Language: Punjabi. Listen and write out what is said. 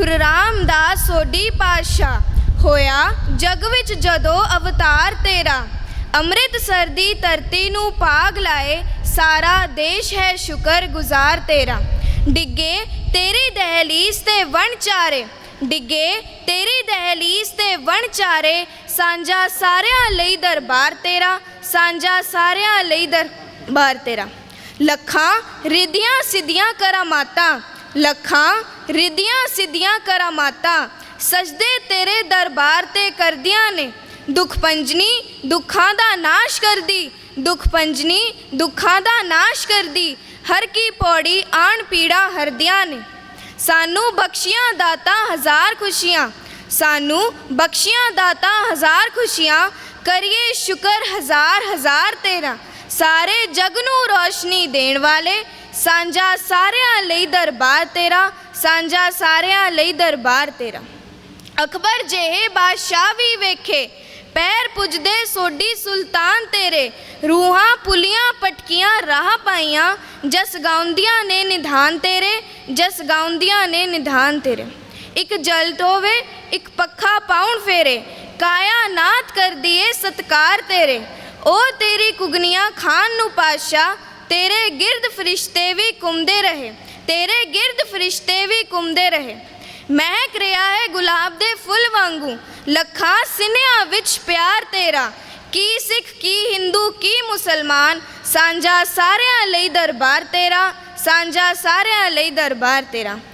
ਗੁਰੂ ਰਾਮਦਾਸ ਸੋਢੀ ਪਾਤਸ਼ਾਹ ਹੋਇਆ, ਜਗ ਵਿੱਚ ਜਦੋਂ ਅਵਤਾਰ ਤੇਰਾ, ਅੰਮ੍ਰਿਤਸਰ ਦੀ ਧਰਤੀ ਨੂੰ ਪਾਗ ਲਾਏ, ਸਾਰਾ ਦੇਸ਼ ਹੈ ਸ਼ੁਕਰ ਗੁਜ਼ਾਰ ਤੇਰਾ। ਡਿੱਗੇ ਤੇਰੀ ਦਹਲੀਜ਼ ਤੇ ਵਣ ਚਾਰੇ, ਡਿੱਗੇ ਤੇਰੀ ਦਹਲੀਜ਼ ਤੇ ਵਣ ਚਾਰੇ, ਸਾਂਝਾ ਸਾਰਿਆਂ ਲਈ ਦਰਬਾਰ ਤੇਰਾ, ਸਾਂਝਾ ਸਾਰਿਆਂ ਲਈ ਦਰਬਾਰ ਤੇਰਾ। ਲੱਖਾਂ ਰਿਧੀਆਂ ਸਿੱਧੀਆਂ ਕਰਾਮਾਤਾਂ ਲੱਖਾਂ, ਰਿੱਧੀਆਂ, ਸਿੱਧੀਆਂ ਕਰਾਮਾਤਾਂ, ਸਜਦੇ ਤੇਰੇ ਦਰਬਾਰ ਤੇ ਕਰਦੀਆਂ ਨੇ। ਦੁੱਖ ਪੰਜਨੀ, ਦੁੱਖਾਂ ਦਾ ਨਾਸ਼ ਕਰਦੀ। ਦੁੱਖ ਪੰਜਨੀ, ਦੁੱਖਾਂ ਦਾ ਨਾਸ਼ ਕਰਦੀ। ਹਰ ਕੀ ਪੌੜੀ ਆਣ ਪੀੜਾ ਹਰਦਿਆਂ ਨੇ। ਸਾਨੂੰ ਬਖਸ਼ੀਆਂ ਦਾਤਾ ਹਜ਼ਾਰ ਖੁਸ਼ੀਆਂ। ਸਾਨੂੰ ਬਖਸ਼ੀਆਂ ਦਾਤਾ ਹਜ਼ਾਰ ਖੁਸ਼ੀਆਂ। ਕਰੀਏ ਸ਼ੁਕਰ ਹਜ਼ਾਰ ਹਜ਼ਾਰ ਤੇਰਾ। ਸਾਰੇ ਜਗ ਨੂੰ ਰੋਸ਼ਨੀ ਦੇਣ ਵਾਲੇ ਸਾਂਝਾ ਸਾਰਿਆਂ ਲਈ ਦਰਬਾਰ ਤੇਰਾ, ਸਾਂਝਾ ਸਾਰਿਆਂ ਲਈ ਦਰਬਾਰ ਤੇਰਾ। ਅਕਬਰ ਜਿਹੇ ਬਾਦਸ਼ਾਹ ਵੀ ਵੇਖੇ, ਪੈਰ ਪੁੱਜਦੇ ਸੋਢੀ ਸੁਲਤਾਨ ਤੇਰੇ। ਰੂਹਾਂ ਪੁਲੀਆਂ ਪਟਕੀਆਂ ਰਾਹ ਪਾਈਆਂ, ਜਸ ਗਾਉਂਦੀਆਂ ਨੇ ਨਿਧਾਨ ਤੇਰੇ, ਜਸ ਗਾਉਂਦੀਆਂ ਨੇ ਨਿਧਾਨ ਤੇਰੇ। ਇੱਕ ਜਲ ਹੋਵੇ ਇੱਕ ਪੱਖਾ ਪਾਉਣ ਫੇਰੇ, ਕਾਇਆ ਨਾਤ ਕਰ ਦੀਏ ਸਤਕਾਰ ਤੇਰੇ। ਉਹ ਤੇਰੀ ਕੁਗਨੀਆਂ ਖਾਨ ਨੂੰ ਪਾਸ਼ਾ ਤੇਰੇ ਗਿਰਦ ਫਰਿਸ਼ਤੇ ਵੀ ਘੁੰਮਦੇ ਰਹੇ, ਤੇਰੇ ਗਿਰਦ ਫਰਿਸ਼ਤੇ ਵੀ ਘੁੰਮਦੇ ਰਹੇ। ਮਹਿਕ ਰਿਹਾ ਹੈ ਗੁਲਾਬ ਦੇ ਫੁੱਲ ਵਾਂਗੂ, ਲੱਖਾਂ ਸਿਨਿਆਂ ਵਿੱਚ ਪਿਆਰ ਤੇਰਾ। ਕੀ ਸਿੱਖ, ਕੀ ਹਿੰਦੂ, ਕੀ ਮੁਸਲਮਾਨ, ਸਾਂਝਾ ਸਾਰਿਆਂ ਲਈ ਦਰਬਾਰ ਤੇਰਾ, ਸਾਂਝਾ ਸਾਰਿਆਂ ਲਈ ਦਰਬਾਰ ਤੇਰਾ।